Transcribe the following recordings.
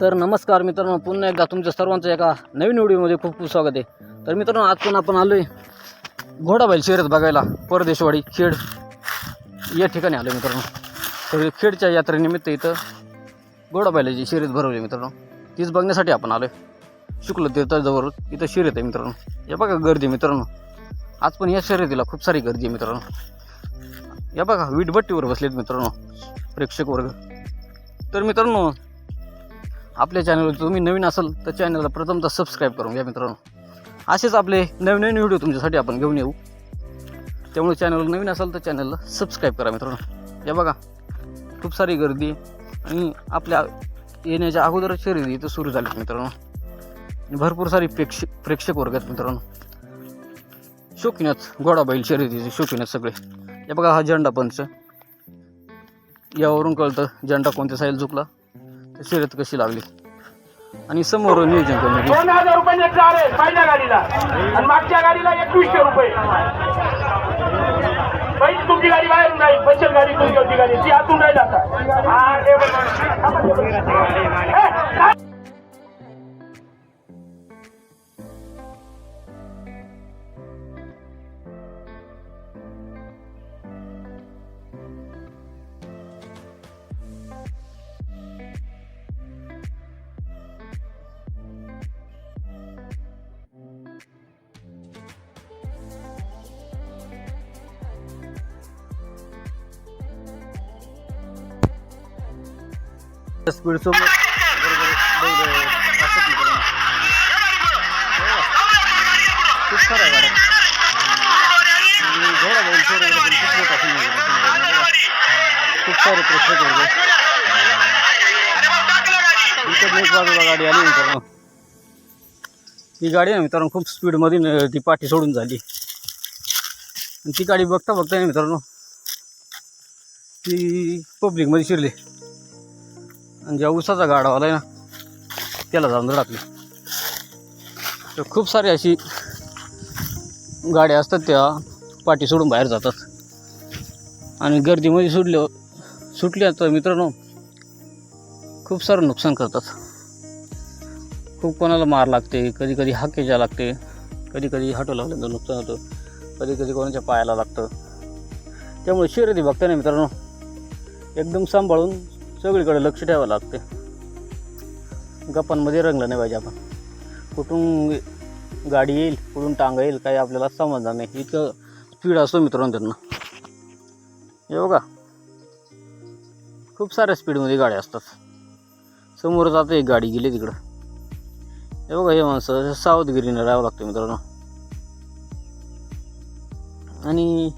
तर नमस्कार मित्रांनो पुन्हा एकदा तुमच्या सर्वांचं एका नवीन व्हिडिओमध्ये खूप खूप स्वागत आहे. तर मित्रांनो आज पण आपण आलो आहे घोडाबाईल शर्यत बघायला परदेशवाडी खेड. या ठिकाणी आलो मित्रांनो. तर खेडच्या यात्रेनिमित्त इथं घोडाबाईलाची शर्यत भरवली मित्रांनो. तीच बघण्यासाठी आपण आलो आहे शुक्ल तीर्थाजवळ इथं शर्यत आहे मित्रांनो. या बघा गर्दी मित्रांनो. आज पण या शर्यतीला खूप सारी गर्दी आहे मित्रांनो. या बघा वीटभट्टीवर बसलेत मित्रांनो प्रेक्षक वर्ग. तर मित्रांनो आपल्या चॅनलवर तुम्ही नवीन असाल तर चॅनलला प्रथमतः सबस्क्राईब करून घ्या मित्रांनो. असेच आपले नवीन नवीन व्हिडिओ तुमच्यासाठी आपण घेऊन येऊ. त्यामुळे चॅनलवर नवीन असाल तर चॅनलला सबस्क्राईब करा मित्रांनो. या बघा खूप सारी गर्दी आणि आपल्या येण्याच्या अगोदर शर्यती इथं सुरू झालीत मित्रांनो. भरपूर सारी प्रेक्षक प्रेक्षक वर्ग आहेत मित्रांनो. शौकीनच घोडा बैल शर्यतीचे शौकीनच सगळे. या बघा हा झेंडा पंच. यावरून कळतं झेंडा कोणत्या साईल झुकला. तर शर्यत कशी लागली? आणि समोर नियोजन कमिटी दोन हजार रुपये नेट आहे पहिल्या गाडीला. आणि मागच्या गाडीला एकवीसशे रुपये. पहिली तुमची गाडी बाहेर नाही बचत गाडी तुमची होती गाडी. ती आतून राहील आता. हा, स्पीड सोबत बरोबर गाड्या घोडा बैल पण खूप मोठा खूप सारे एक बाजूला गाडी आली मित्रांनो ती गाडी आहे मित्रांनो खूप स्पीडमध्ये ती पाठी सोडून झाली. आणि ती गाडी बघता बघता आहे मित्रांनो ती पब्लिकमध्ये शिरली. ज्या उसाचा गाडावाला आहे ना त्याला जाऊन धडकली तर खूप सारी अशी गाड्या असतात त्या पाठी सोडून बाहेर जातात. आणि गर्दीमध्ये सुटल्या सुटल्या तर मित्रांनो खूप सारं नुकसान करतात. खूप कोणाला मार लागते कधी कधी हाकेच्या लागते कधी कधी हाटो लागल्यानंतर नुकसान होतं कधी कधी कोणाच्या पायाला लागतं. त्यामुळे शर्यती बघताना मित्रांनो एकदम सांभाळून सगळीकडे लक्ष ठेवावं लागते. गप्पांमध्ये रंगलं नाही पाहिजे आपण. कुठून गाडी येईल कुठून टांगा येईल काही आपल्याला समजणार नाही. इतकं स्पीड असतो मित्रांनो त्यांना. हे बघा. खूप साऱ्या स्पीडमध्ये गाड्या असतात. समोरच आता एक गाडी गेली तिकडं. हे बघा हे माणसं सावधगिरीनं राहावं लागतं मित्रांनो. आणि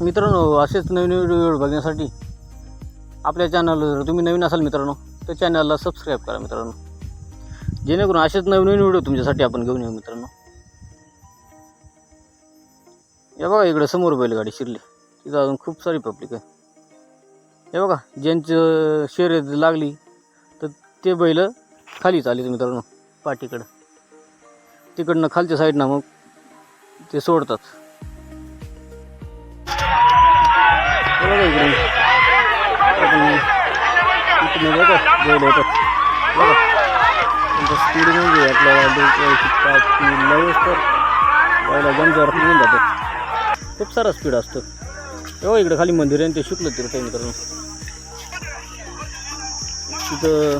मित्रांनो असेच नवीन व्हिडिओ बघण्यासाठी आपल्या चॅनलवर जर तुम्ही नवीन असाल मित्रांनो तर चॅनलला सबस्क्राईब करा मित्रांनो. जेणेकरून असेच नवीन नवीन व्हिडिओ तुमच्यासाठी आपण घेऊन येऊ मित्रांनो. या बघा इकडे समोर बैलगाडी शिरली. तिथं अजून खूप सारी पब्लिक आहे. हे बघा ज्यांचं शर्यत लागली तर ते बैल खाली चालेल मित्रांनो पाठीकडं. तिकडनं खालच्या साईडनं मग ते सोडतात. हे बघा बघा बैल येतात बघा त्यांचं स्पीड म्हणजे आपल्याला लगेच तर बैला गंजावर निघून जातो खूप सारा स्पीड असतो. हो इकडे खाली मंदिर आहे ते शुक्ल तीर्थ आहे मित्रांनो तिथं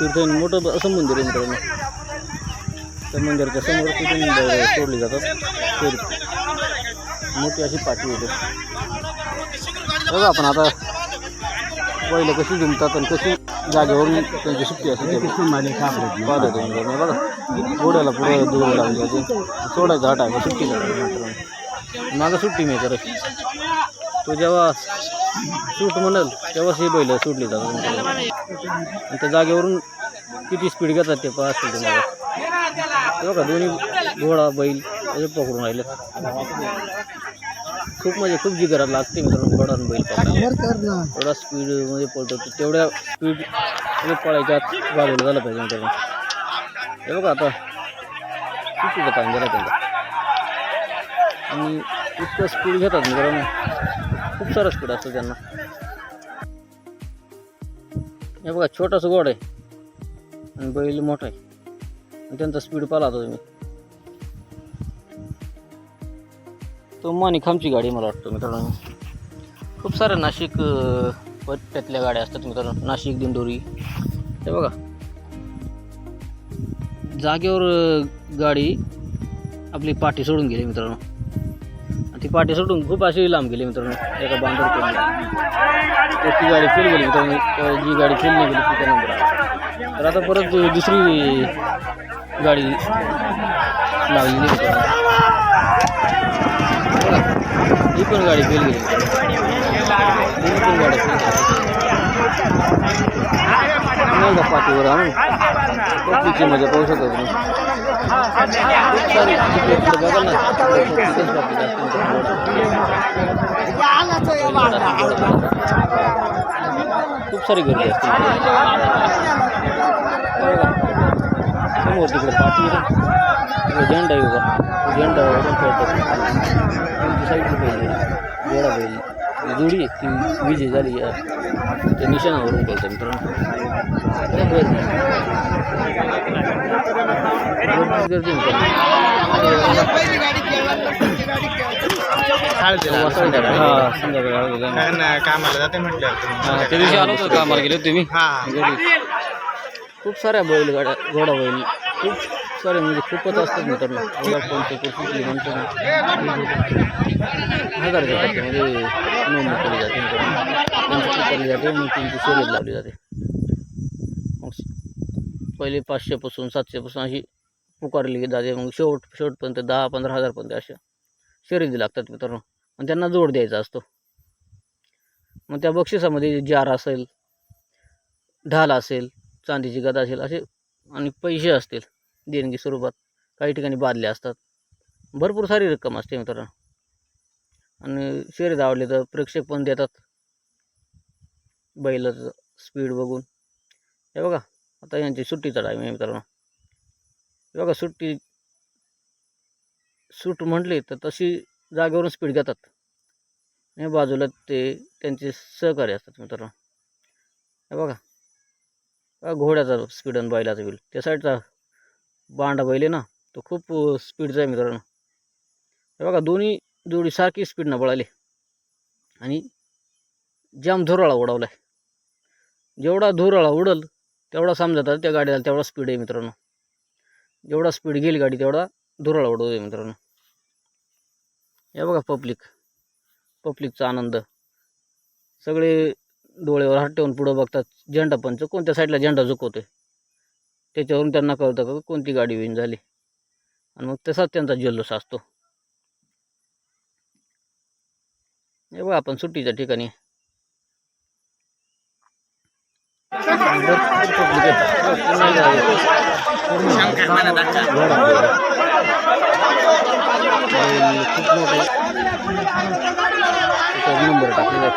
तीर्थ मोठं असं मंदिर आहे मित्रांनो. त्या मंदिराच्या समोर तिथून सोडली जातात. मोठी अशी पाठी होते. बघा आपण आता बैल कशी जुमतात आणि कशी जागेवरून त्यांची सुट्टी असते बघा. घोड्याला पुढे दूर लावली जाते सोडायचा हा टाका सुट्टी माझा सुट्टी मी करत. तो जेव्हा सूट म्हणाल तेव्हाच ही बैल सुटली जातात आणि त्या जागेवरून किती स्पीड घेतात ते पाहत असतील तुम्हाला. बघा दोन्ही घोडा बैल पकडून राहिले खूप म्हणजे खूप जिगरात लागते मित्रांनो आणि बैल पकडायला एवढा स्पीडमध्ये पळतो तेवढ्या स्पीड पळायच्या आत बाजूला झालं पाहिजे मित्रांनो. हे बघा आता चुकीचा टाइम झाला त्यांचा. आणि इतकं स्पीड घेतात मित्रांनो. खूप सारं स्पीड असतं त्यांना. हे बघा छोटासा गोड आहे. आणि बैल मोठा आहे. आणि त्यांचा स्पीड पाहिला आता तुम्ही. तो मानिकामची गाडी मला वाटतं मित्रांनो. खूप साऱ्या नाशिक पट्ट्यातल्या गाड्या असतात मित्रांनो. नाशिक दिंडोरी. हे बघा. जागेवर गाडी आपली पाठी सोडून गेली मित्रांनो. ती पाठी सोडून खूप अशी लांब गेली मित्रांनो. एका बांधर ती गाडी फेल गेली मित्रांनो. जी गाडी फेल नाही गेली तिच्या नंबर तर आता परत दुसरी गाडी लागलेली मित्रांनो. ही पण गाडी फेल गेली गाडी पाठीवर आणून पप्पीची मजा पाहू शकत खूप सारी तिकडे ना खूप सारी गर्दी असते. समोर तिकडे पाठी आहे झेंडा आहे तो झेंडा वरून खेळतात बैल आहे. गोडा बैल ती जोडी ती विजय झाली त्या निशाणावरून खेळतात मित्रांनो हा संध्याकाळी कामाला जाते म्हटलं हा, त्या दिवशी आलो होतो कामाला गेले होते तुम्ही हा खूप साऱ्या बैलगाड्या घोडा बैल खूप सॉरी म्हणजे खूपच असतात मित्रांनो घोडा कोणतं कुठली म्हणतो हजार हजारच्या म्हणजे नोंदणी केली जाते म्हणजे त्यांची जाते मग त्यांची शर्यत लावली जाते. मग पहिले पाचशेपासून सातशेपासून अशी पुकारली जाते मग शेवट शेवटपर्यंत दहा पंधरा हजारपर्यंत अशा शर्यती लागतात मित्रांनो. आणि त्यांना जोड द्यायचा असतो. मग त्या बक्षिसामध्ये जार असेल ढाल असेल चांदीची गदा असेल असे आणि पैसे असतील. देणगी स्वरूपात काही ठिकाणी बादल्या असतात. भरपूर सारी रक्कम असते मित्रांनो. आणि शर्यत आवडले तर प्रेक्षक पण देतात. बैलाचं स्पीड बघून. हे बघा आता यांची सुट्टीचा टाईम आहे मित्रांनो. हे बघा सुट्टी सूट म्हटली तर तशी जागेवरून स्पीड घेतात. आणि बाजूला ते त्यांचे सहकारी असतात मित्रांनो. हे बघा घोड्याचा स्पीड आणि बैलाचा बिल त्या साईडचा बांडा बैल आहे ना तो खूप स्पीडचा आहे मित्रांनो. हे बघा दोन्ही जोडी सारखी स्पीडनं पळाली. आणि जाम धुराळा उडवला आहे जेवढा धुराळा उडल तेवढा समजतात त्या गाडीला तेवढा स्पीड आहे मित्रांनो. जेवढा स्पीड गेली गाडी तेवढा धुराळा उडवते मित्रांनो. हे बघा पब्लिक पब्लिकचा आनंद. सगळे डोळ्यावर हात ठेवून पुढं बघतात. झेंडा पंच कोणत्या साईडला झेंडा झुकवतोय? त्याच्यावरून त्यांना कळतं का कोणती गाडी विन झाली. आणि मग तसाच त्यांचा जल्लोष असतो. हे बघा आपण सुट्टीच्या ठिकाणी. नंबर टाकलेला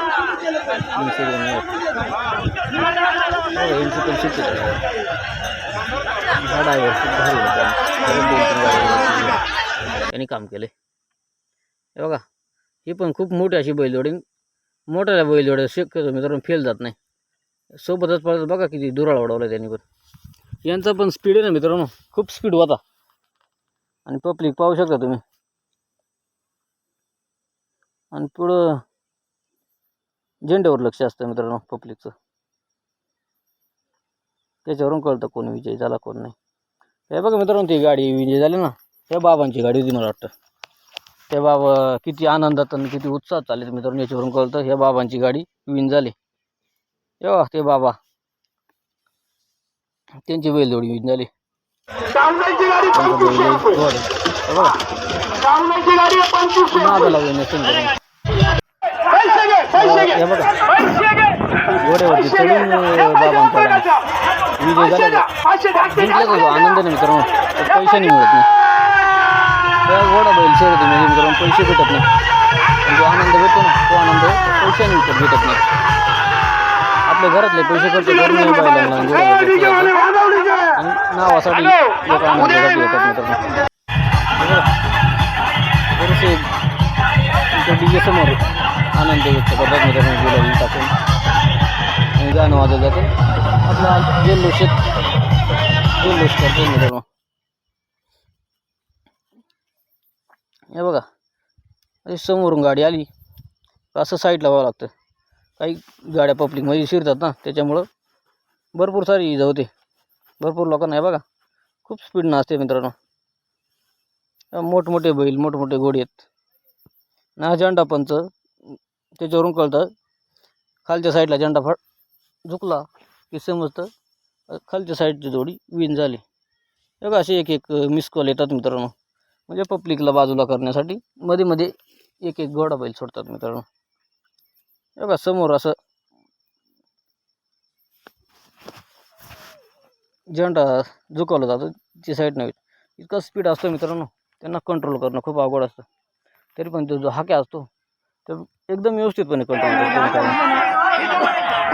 तीनशे दोन हो, यांची पण सुट्टी आहे. दोन तीन त्यांनी काम केले. हे बघा ही पण खूप मोठी अशी बैलजोडी मोठ्या बैलजोड्या शक्यतो मित्रांनो फेल जात नाही. सोबतच पळत बघा किती दुराळ उडवला त्यांनी पण. यांचा पण स्पीड आहे ना मित्रांनो. खूप स्पीड होता. आणि पब्लिक पाहू शकता तुम्ही. आणि पुढं झेंड्यावर लक्ष असतं मित्रांनो पब्लिकचं त्याच्यावरून कळतं कोण विजयी झाला कोण नाही. हे बघा मित्रांनो ती गाडी विजय झाली ना त्या बाबांची गाडी होती मला वाटतं. त्या बाबा किती आनंदात आणि किती उत्साहात चालले मित्रांनो याच्यावरून कळतं ह्या बाबांची गाडी विन झाली. येवा ते बाबा. त्यांची बैलजोडी विन झाली. हे बघा. हे घोड्यावरती चढून हे बाबांचा. विजय झाला जिंकला तो. आनंद नाही मित्रांनो तो पैशाने मिळत नाही. त्या घोडा बैल शर्यती म्हणजे मित्रांनो पैसे भेटत नाही. जो आनंद भेटतो ना तो आनंद पैशाने विकत भेटत नाही. आपल्या घरातले पैसे खर्च करून नाही बैलांना आणि पैसे नावासाठी आनंदासाठी उद्या येतात मित्रांनो इथं डीजे समोर आनंद व्यक्त करतात मित्रांनो गुलाबी टाकून. आणि गाणं वाजवत जातं. आपला जल्लोषात जल्लोष करतो मित्रांनो हे बघा अशी समोरून गाडी आली. असं साईडला व्हावं लागतं. काही गाड्या पब्लिकमध्ये शिरतात ना त्याच्यामुळं भरपूर सारी इजा होते. भरपूर लोकांना हे बघा खूप स्पीडनं असते मित्रांनो. मोठमोठे बैल मोठमोठे घोडे आहेत. ना झेंडा पंच त्याच्यावरून कळतं. खालच्या साईडला झेंडा फाट झुकला. की समजतं खालच्या साईडची जोडी विन झाली. बघा असे एक एक मिस कॉल येतात मित्रांनो. म्हणजे पब्लिकला बाजूला करण्यासाठी मध्ये मध्ये एक एक घोडा बैल सोडतात मित्रांनो. बघा समोर असं झेंडा झुकवला जातं ती साईड नव्हे. इतका स्पीड असतो मित्रांनो. त्यांना कंट्रोल करणं खूप अवघड असतं. तरी पण तो जो हाक्या असतो तो एकदम व्यवस्थितपणे कंट्रोल करतो मित्रांनो.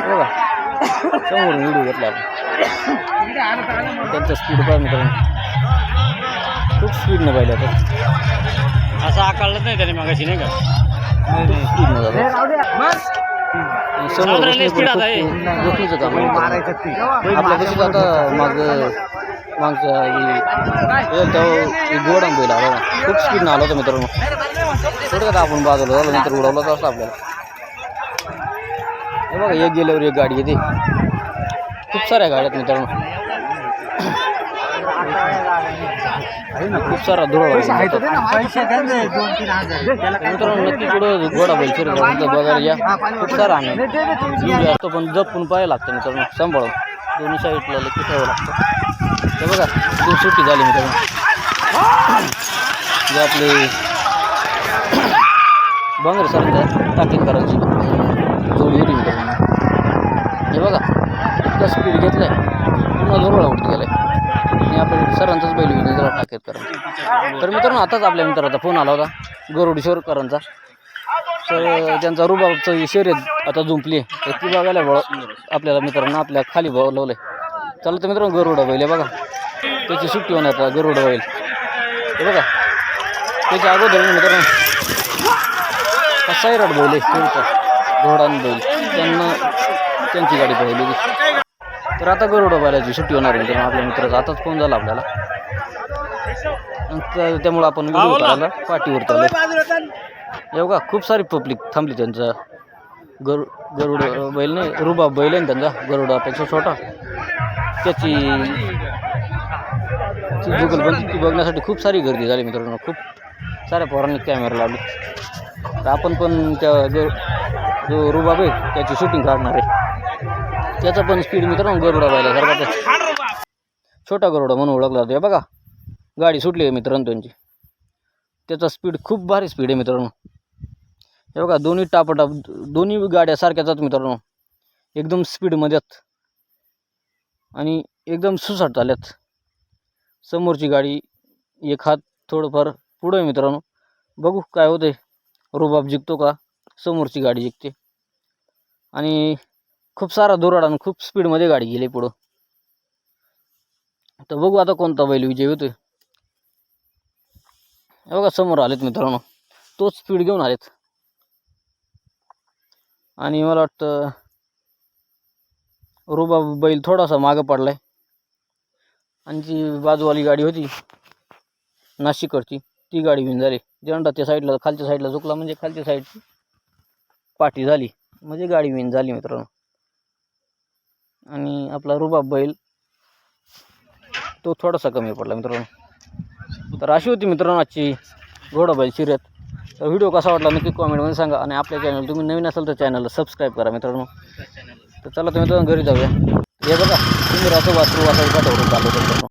बघा. समोरून व्हिडिओ घेतला. आपण त्यांचा स्पीड पाहा मित्रांनो. खूप स्पीडनं पाहिलं तर असं आकाळलंच नाही त्याने मागाशी नाही का? स्पीडनं काम. आपल्या कशी आता माग एक गोडा बैल आला खूप स्पीडनं आला होता मित्रांनो. थोडं का आपण बाजूला झालं नंतर उडवलं असतं आपल्याला. हे बघा एक गेल्यावर एक गाडी येते. खूप साऱ्या गाड्यात मित्रांनो. खूप सारा धुळा मित्रांनो. नक्की कुठं घोडा बैल बघायला या. खूप सारा आहे असतो पण जपून पाहायला लागतं मित्रांनो. सांभाळून. दोन्ही साईडला लक्ष ठेवावं लागतं. ते बघा दोन सुट्टी झाली मित्रांनो. जे आपले बांगरे सरांच्या ताकीद करायची. जोडी मित्रांनो. इतका स्पीड घेतलाय. पुन्हा जोरळा उठत आहे आणि आपण सरांचाच बैल घेऊन जरा ताकीद करा. तर मित्रांनो आताच आपल्या मित्राचा फोन आला होता गरुडेश्वरकरांचा तर त्यांचा रुबाबचं शर्यत आता जुंपली आहे तर ती बघायला बळ आपल्याला मित्रांनो आपल्या खाली बोलवलं आहे चला तर मित्रांनो गरुडा बैल आहे बघा. त्याची सुट्टी होणार आता गरुडा बैल. हे बघा. त्याच्या अगोदर मित्रांनो सैराट बैल आहे त्यांचा घोडान बैल. त्यांना त्यांची गाडी पाहिली होती तर आता गरुडा बैलाची सुट्टी होणार आहे. मित्रांनो आपल्या मित्राचा आताच फोन झाला आपल्याला. त्यामुळं आपण व्हिडिओ करायला पाठीवर हे बघा खूप सारी पब्लिक थांबली त्यांचा. गरु गरुड बैल नाही रुबाब बैल आहे ना त्यांचा. गरुडापेक्षा छोटा. त्याची जुगलबंदी ती बघण्यासाठी खूप सारी गर्दी झाली मित्रांनो. खूप साऱ्या पोरांनी कॅमेरा लावले. तर आपण पण त्या गर जो रुबाब आहे त्याची शूटिंग काढणार आहे. त्याचा पण स्पीड मित्रांनो गरुडा पाहिला सारखा छोटा गरुडा म्हणून ओळखला जातो. हे बघा गाडी सुटली आहे मित्रांनो त्यांची. त्याचा स्पीड खूप भारी स्पीड आहे मित्रांनो. हे बघा दोन्ही टापटाप दोन्ही गाड्या सारख्याच आहेत मित्रांनो. एकदम स्पीडमध्येत आणि एकदम सुसाट झाल्यात. समोरची गाडी एक हात थोडंफार पुढं आहे मित्रांनो. बघू काय होतंय. रुबाब जिंकतो का? समोरची गाडी जिंकते. आणि खूप सारा दोराड आणि खूप स्पीडमध्ये गाडी गेली पुढं. तर बघू आता कोणता बैल विजय होतोय. बघा समोर आलेत मित्रांनो. तोच स्पीड घेऊन आलेत. आणि मला वाटतं रुबा बैल थोडासा मागं पडलाय. आणि जी बाजूवाली गाडी होती नाशिककडची ती गाडी घेऊन झाली. जेंडा त्या साईडला खालच्या साईडला झुकला. म्हणजे खालच्या साईडची पाठी झाली. म्हणजे गाडी विन झाली मित्रांनो. आणि आपला रुबाब बैल तो थोडासा कमी पडला मित्रांनो. तर अशी होती मित्रांनो आजची घोडा बैल शिर्यत. तर व्हिडिओ कसा वाटला नक्की कॉमेंटमध्ये सांगा आणि आपल्या चॅनल तुम्ही नवीन असाल तर चॅनलला सबस्क्राईब करा मित्रांनो. तर चला तर मित्रांनो घरी जाऊया. हे बघा तुम्ही रासो वासरू वासरू चालू मित्रांनो